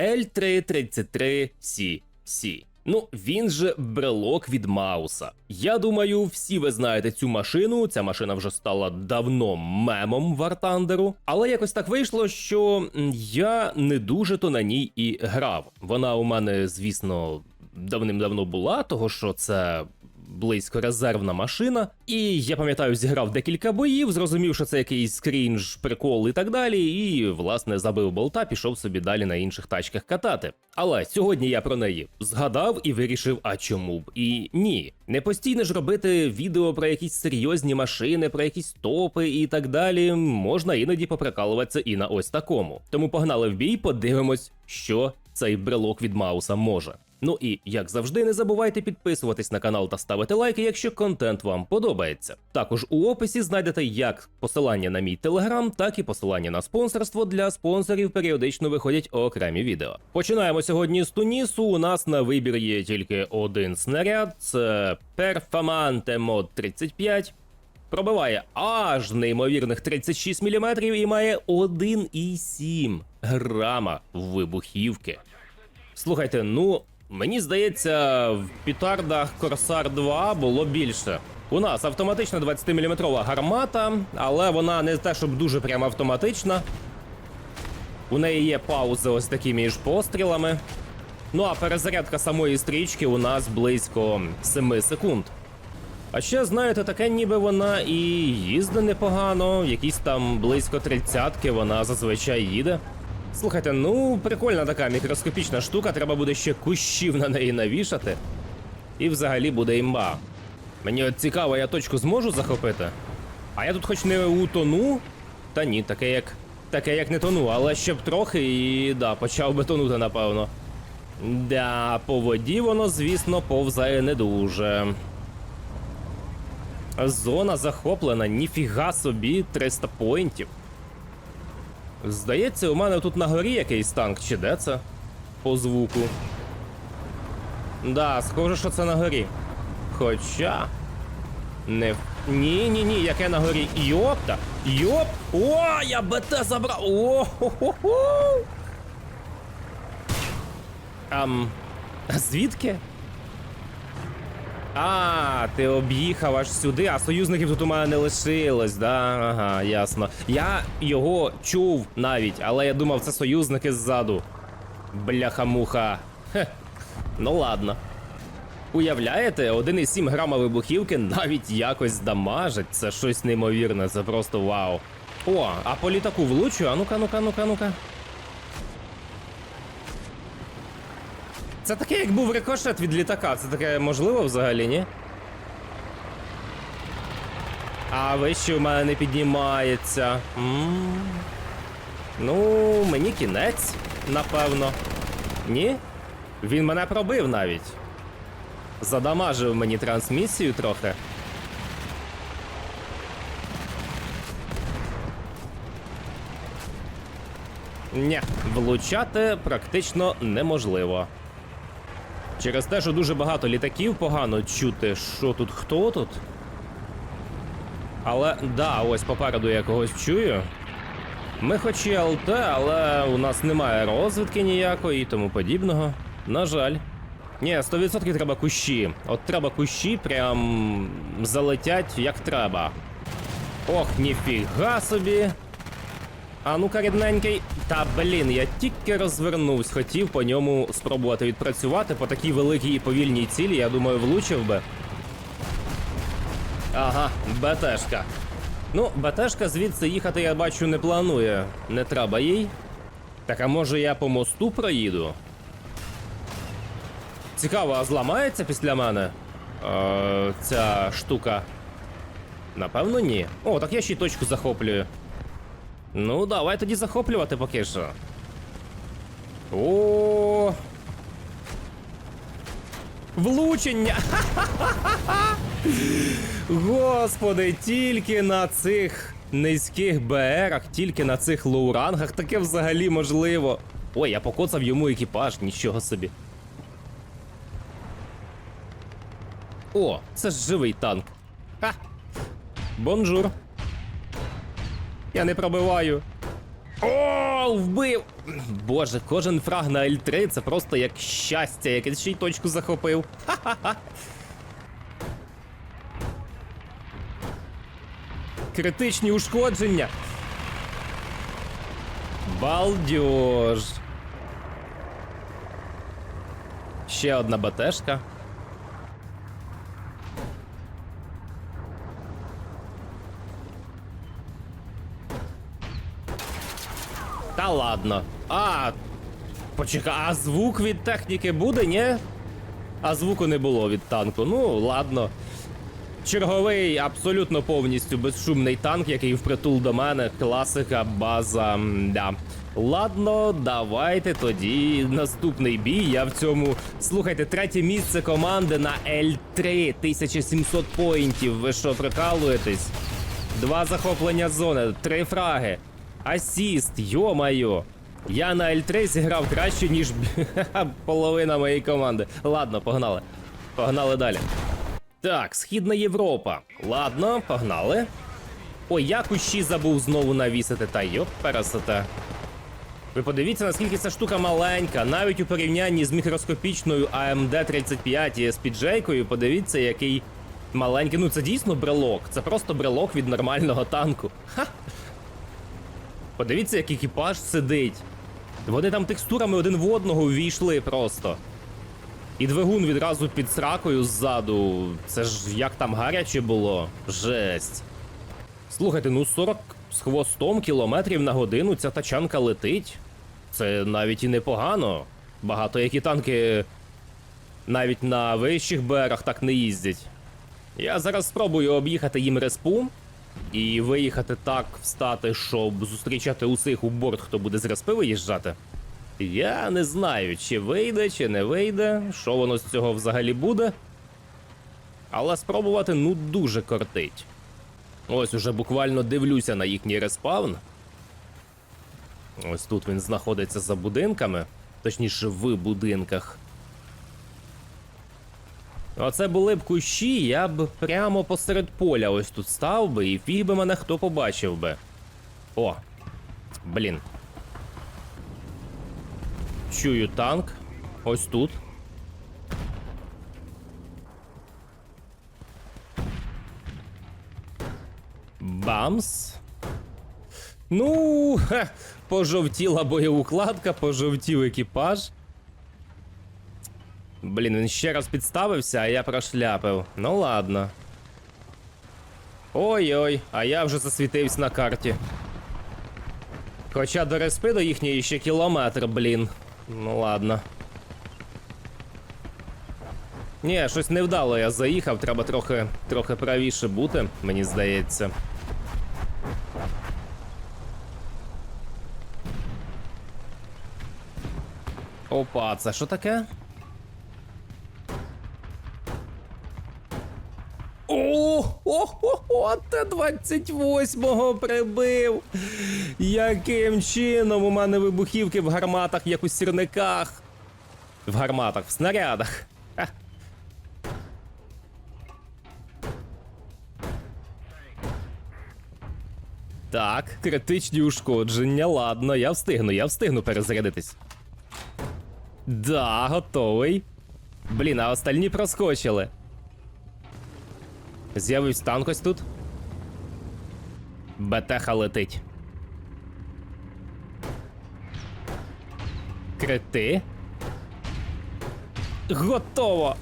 L333CC. Ну, він же брелок від Мауса. Я думаю, всі ви знаєте цю машину. Ця машина вже стала давно мемом Вартандеру. Але якось так вийшло, що я не дуже то на ній і грав. Вона у мене, звісно, давним-давно була, того що це близько резервна машина. І я пам'ятаю, зіграв декілька боїв, зрозумів, що це якийсь крінж, прикол і так далі. І, власне, забив болта, пішов собі далі на інших тачках катати. Але сьогодні я про неї згадав і вирішив, а чому б і ні. Не постійно ж робити відео про якісь серйозні машини, про якісь топи і так далі. Можна іноді поприкалуватися і на ось такому. Тому погнали в бій, подивимось, що цей брелок від Мауса може. Ну і як завжди, не забувайте підписуватись на канал та ставити лайки, якщо контент вам подобається. Також у описі знайдете як посилання на мій телеграм, так і посилання на спонсорство для спонсорів. Періодично виходять окремі відео. Починаємо сьогодні з Тунісу. У нас на вибір є тільки один снаряд: це Performante Mod 35. Пробиває аж неймовірних 36 мм і має 1,7 грама вибухівки. Слухайте, ну мені здається, в пітардах Corsair 2 було більше. У нас автоматична 20-мм гармата, але вона не те, щоб дуже прямо автоматична. У неї є паузи ось такі між пострілами. Ну а перезарядка самої стрічки у нас близько 7 секунд. А ще, знаєте, таке ніби вона і їздить непогано, якісь там близько тридцятки вона зазвичай їде. Слухайте, ну прикольна така мікроскопічна штука, треба буде ще кущів на неї навішати. І взагалі буде імба. Мені от цікаво, я точку зможу захопити. А я тут хоч не утону. Та ні, таке як. Таке як не тону, але ще б трохи і да, почав би тонути, напевно. Да, по воді воно, звісно, повзає не дуже. Зона захоплена, ніфіга собі 300 поінтів. Здається, у мене тут на горі якийсь танк, чи де це? По звуку. Да, схоже, що це на горі. Хоча. Не. Ні, ні, яке на горі. Йопта! Йоп! О, я БТ забрав! О-хо-хо-хо! Ам. а Звідки? А, ти об'їхав аж сюди, а союзників тут у мене не лишилось, да? Ага, ясно. Я його чув навіть, але я думав, це союзники ззаду. Бляха-муха. Хе. Ну ладно. Уявляєте, 1,7 грама вибухівки навіть якось дамажить. Це щось неймовірне, це просто вау. О, а по літаку влучу, а ну-ка, ну-ка, ну-ка, ну-ка. Це таке, як був рикошет від літака. Це таке можливо взагалі, ні? А вище у мене не піднімається. м Ну, мені кінець, напевно. Ні? Він мене пробив навіть. Задамажив мені трансмісію трохи. Ні, влучати практично неможливо. Через те, що дуже багато літаків погано чути, що тут, хто тут. Але да, ось попереду я когось чую. Ми хоч і ЛТ, але у нас немає розвідки ніякої і тому подібного. На жаль. Ні, 100% треба кущі. От треба кущі, прям залетять як треба. Ох, ніфіга собі. А ну-ка, рідненький. Та блін, я тільки розвернувся, хотів по ньому спробувати відпрацювати по такій великій і повільній цілі, я думаю, влучив би. Ага, БТшка. Ну, БТшка звідси їхати, я бачу, не планує. Не треба їй. Так а може я по мосту проїду? Цікаво, а зламається після мене? Е, ця штука. Напевно, ні. О, так я ще й точку захоплюю. Ну, давай тоді захоплювати поки що. О. Влучення! Господи, тільки на цих низьких БРах, тільки на цих лоурангах таке взагалі можливо. Ой, я покоцав йому екіпаж, нічого собі. О, це ж живий танк. Ха! Бонжур. Я не пробиваю. О, вбив! Боже, кожен фраг на L3 це просто як щастя, якесь ще й точку захопив. Ха-ха-ха. Критичні ушкодження. Балдеж. Ще одна БТшка. Ладно. А. Почекай, а звук від техніки буде, ні? А звуку не було від танку. Ну, ладно. Черговий абсолютно повністю безшумний танк, який впритул до мене. Класика, база. Да. Ладно, давайте тоді наступний бій. Я в цьому. Слухайте, третє місце команди на L3 1700 поінтів. Ви що, прикалуєтесь? Два захоплення зони, три фраги. Асіст, йо-майо. Я на L3 зіграв краще, ніж половина моєї команди. Ладно, погнали. Погнали далі. Так, Східна Європа. Ладно, погнали. Ой, я кущі забув знову навісити, та йоп, пересете. Ви подивіться, наскільки ця штука маленька, навіть у порівнянні з мікроскопічною AMD 35 і SPJ-кою, подивіться, який маленький. Ну це дійсно брелок. Це просто брелок від нормального танку. Ха! Подивіться, як екіпаж сидить. Вони там текстурами один в одного ввійшли просто. І двигун відразу під сракою ззаду. Це ж як там гаряче було. Жесть. Слухайте, ну 40 з хвостом кілометрів на годину ця тачанка летить. Це навіть і непогано. Багато які танки навіть на вищих берах так не їздять. Я зараз спробую об'їхати їм респу і виїхати так, встати, щоб зустрічати усіх у борт, хто буде з респи виїжджати. Я не знаю, чи вийде, чи не вийде, що воно з цього взагалі буде. Але спробувати ну дуже кортить. Ось уже буквально дивлюся на їхній респаун. Ось тут він знаходиться за будинками, точніше, в будинках. Оце були б кущі, я б прямо посеред поля ось тут став би, і фіг би мене хто побачив би. О! Блін. Чую танк. Ось тут. Бамс. Ну, хе, пожовтіла боєукладка, пожовтів екіпаж. Блін, він ще раз підставився, а я прошляпив. Ну ладно. Ой-ой, а я вже засвітився на карті. Хоча до респи до їхньої ще кілометр, блін. Ну ладно. Ні, щось невдало я заїхав, треба трохи, трохи правіше бути, мені здається. Опа, це що таке? О, о, о, Т-28 прибив. Яким чином у мене вибухівки в гарматах, як у сірниках? В гарматах, в снарядах. Так, критичні ушкодження. Ладно, я встигну, я встигну перезарядитись. Да, готовий. Блін, а остальні проскочили. З'явився танк ось тут. Бетеха летить. Крити. Готово.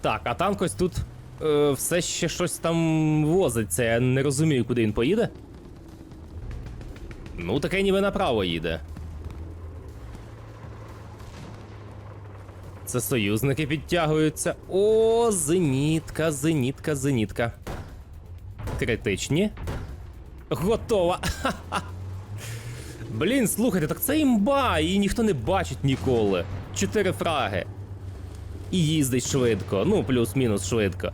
Так, а танк ось тут е, все ще щось там возиться. Я не розумію, куди він поїде. Ну, таке ніби направо їде. Це союзники підтягуються. О, зенітка, зенітка, зенітка. Критичні. Готова. Блін, слухайте, так це імба, її ніхто не бачить ніколи. Чотири фраги. І їздить швидко, ну, плюс-мінус швидко.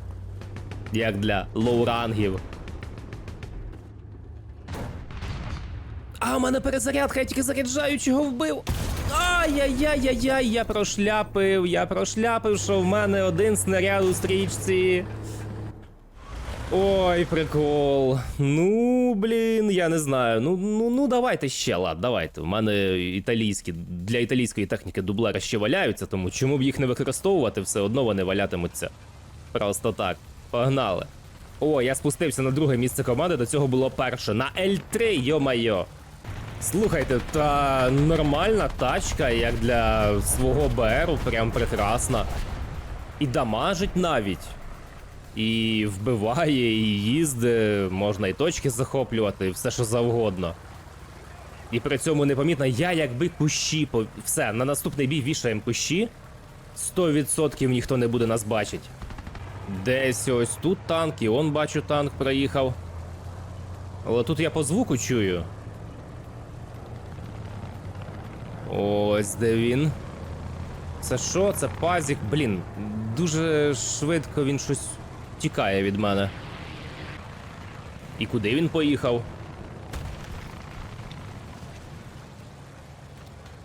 Як для лоурангів. А, у мене перезарядка, я тільки заряджаючого вбив. Ай-яй-яй-яй-яй, я прошляпив, я прошляпив, що в мене один снаряд у стрічці. Ой, прикол. Ну, блін, я не знаю. Ну, ну, ну давайте ще, лад, давайте. У мене італійські для італійської техніки дублери ще валяються, тому чому б їх не використовувати, все одно вони валятимуться. Просто так. Погнали. О, я спустився на друге місце команди, до цього було перше. На L3, йо-майо. Слухайте, та нормальна тачка, як для свого БРу, прям прекрасна. І дамажить навіть. І вбиває, і їздить, можна і точки захоплювати, і все що завгодно. І при цьому непомітно, я якби кущі. Все, на наступний бій вішаємо кущі. 100% ніхто не буде нас бачить. Десь ось тут танк, і он бачу танк проїхав. Але тут я по звуку чую. Ось де він. Це що? Це пазік? Блін, дуже швидко він щось тікає від мене. І куди він поїхав?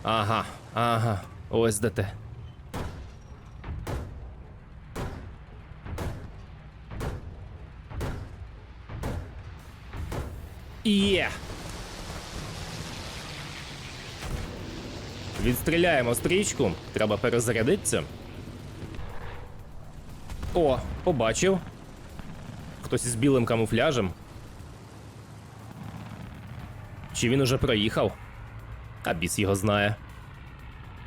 Ага, ага, ось де те. Є! Відстріляємо стрічку, треба перезарядитися. О, побачив. Хтось із білим камуфляжем. Чи він уже проїхав? А біс його знає.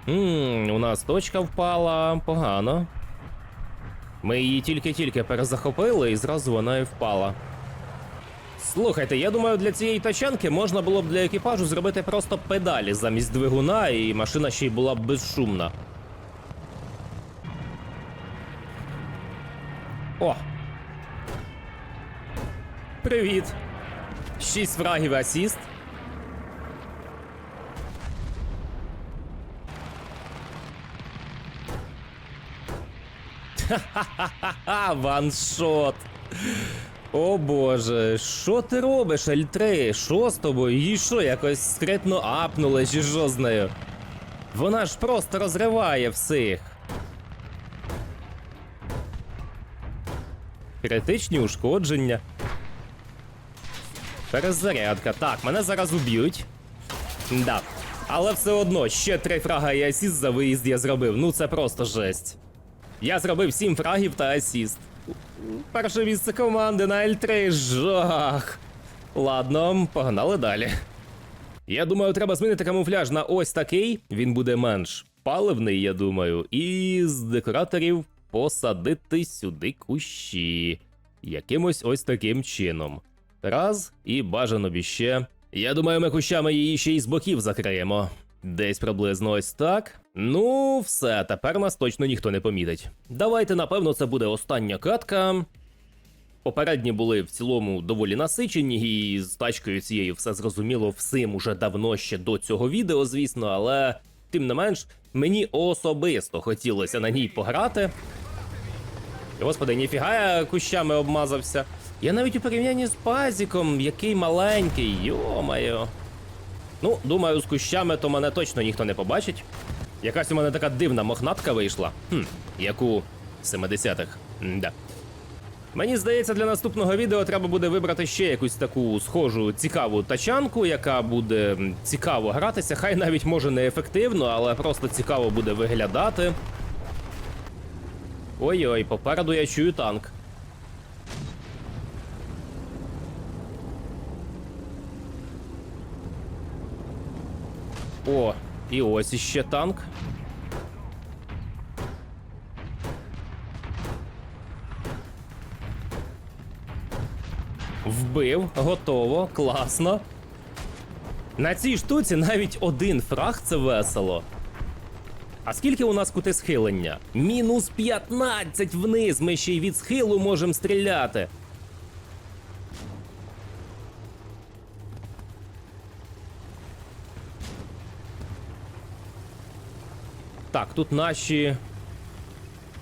Ммм, у нас точка впала погано. Ми її тільки-тільки перезахопили і зразу вона і впала. Слухайте, я думаю, для цієї тачанки можна було б для екіпажу зробити просто педалі замість двигуна, і машина ще й була б безшумна. О! Привіт! Шість фрагів асіст. Ха-ха-ха-ха! Ваншот! О боже, що ти робиш, L3? Що з тобою? Їй що, якось скритно апнули, чи що? Вона ж просто розриває всіх. Критичні ушкодження. Перезарядка. Так, мене зараз уб'ють. Да. Але все одно ще три фрага і асіст за виїзд я зробив. Ну це просто жесть. Я зробив 7 фрагів та асіст. Перше місце команди на L3 жах. Ладно, погнали далі. Я думаю, треба змінити камуфляж на ось такий. Він буде менш паливний, я думаю. І з декораторів посадити сюди кущі. Якимось ось таким чином. Раз, і бажано б іще. Я думаю, ми кущами її ще й з боків закриємо. Десь приблизно ось так. Ну, все, тепер нас точно ніхто не помітить. Давайте, напевно, це буде остання катка. Попередні були в цілому доволі насичені, і з тачкою цією все зрозуміло всім уже давно ще до цього відео, звісно, але тим не менш, мені особисто хотілося на ній пограти. Господи, ніфіга я кущами обмазався. Я навіть у порівнянні з пазіком, який маленький, йо-моє. Ну, думаю, з кущами то мене точно ніхто не побачить. Якась у мене така дивна мохнатка вийшла. Хм, як у 70-х. Да. Мені здається, для наступного відео треба буде вибрати ще якусь таку схожу цікаву тачанку, яка буде цікаво гратися. Хай навіть може не ефективно, але просто цікаво буде виглядати. Ой-ой, попереду я чую танк. О, і ось іще танк. Вбив, готово, класно. На цій штуці навіть один фраг це весело. А скільки у нас кути схилення? Мінус 15 вниз. Ми ще й від схилу можемо стріляти. Так, тут наші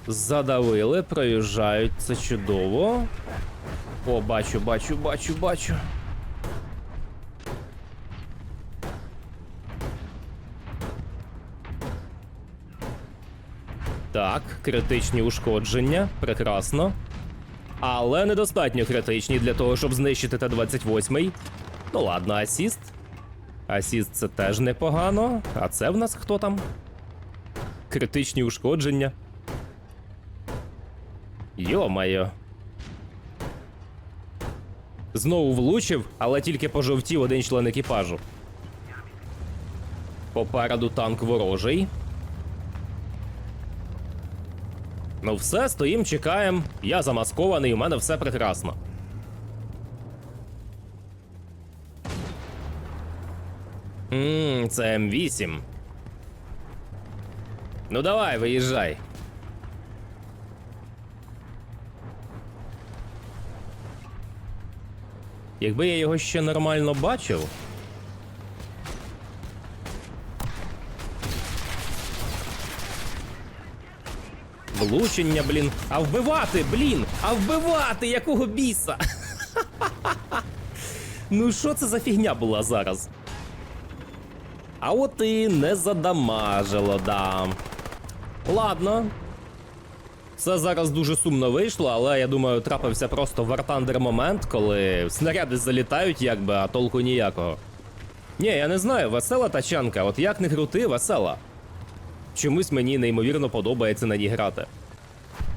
задавили, проїжджають, це чудово. О, бачу, бачу, бачу, бачу. Так, критичні ушкодження. Прекрасно. але недостатньо критичні для того, щоб знищити Т-28. Ну ладно, асіст. Асіст це теж непогано. А це в нас хто там? Критичні ушкодження. Йо-майо. Знову влучив, але тільки пожовтів один член екіпажу. Попереду танк ворожий. Ну все, стоїм, чекаємо. Я замаскований, у мене все прекрасно. Ммм, це М8. Ну давай, виїжджай. Якби я його ще нормально бачив. Влучення, блін. А вбивати, блін! А вбивати! Якого біса? ну що це за фігня була зараз? А от і не задамажило, да. Ладно. Це зараз дуже сумно вийшло, але я думаю, трапився просто вартандер момент, коли снаряди залітають, якби, а толку ніякого. Ні, я не знаю, весела тачанка, от як не крути, весела. Чомусь мені неймовірно подобається на ній грати.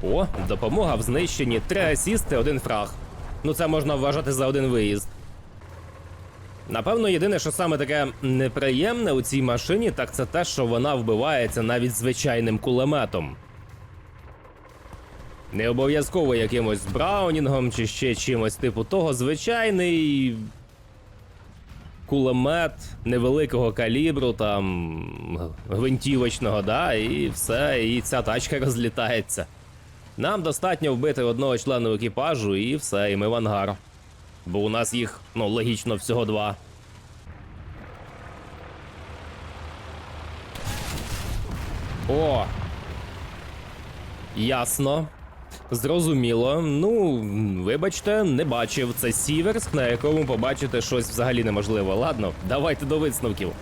О, допомога в знищенні. Три асісти, один фраг. Ну це можна вважати за один виїзд. Напевно, єдине, що саме таке неприємне у цій машині, так це те, що вона вбивається навіть звичайним кулеметом. Не обов'язково якимось браунінгом чи ще чимось типу того, звичайний кулемет невеликого калібру, там гвинтівочного, да, і все, і ця тачка розлітається. Нам достатньо вбити одного члена екіпажу, і все, і ми в ангар. Бо у нас їх, ну, логічно, всього два. О! Ясно. Зрозуміло. Ну, вибачте, не бачив. Це Сіверск, на якому побачити щось взагалі неможливо. Ладно, давайте до висновків.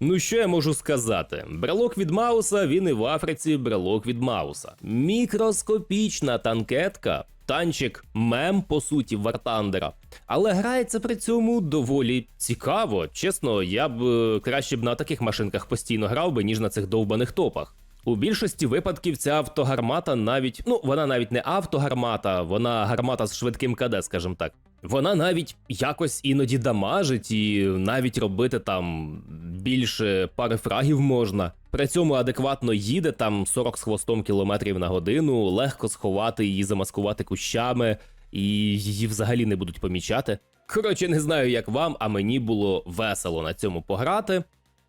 Ну, що я можу сказати? Брелок від Мауса, він і в Африці брелок від Мауса. Мікроскопічна танкетка, танчик мем, по суті, Вартандера. Але грається при цьому доволі цікаво. Чесно, я б е, краще б на таких машинках постійно грав би, ніж на цих довбаних топах. У більшості випадків ця автогармата навіть, ну вона навіть не автогармата, вона гармата з швидким КД, скажімо так. Вона навіть якось іноді дамажить, і навіть робити там більше пари фрагів можна. При цьому адекватно їде там 40 з хвостом кілометрів на годину, легко сховати її, замаскувати кущами, і її взагалі не будуть помічати. Коротше, не знаю, як вам, а мені було весело на цьому пограти.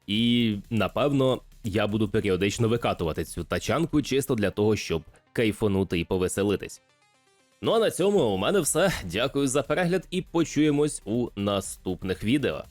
І напевно я буду періодично викатувати цю тачанку чисто для того, щоб кайфанути і повеселитись. Ну а на цьому у мене все. Дякую за перегляд і почуємось у наступних відео.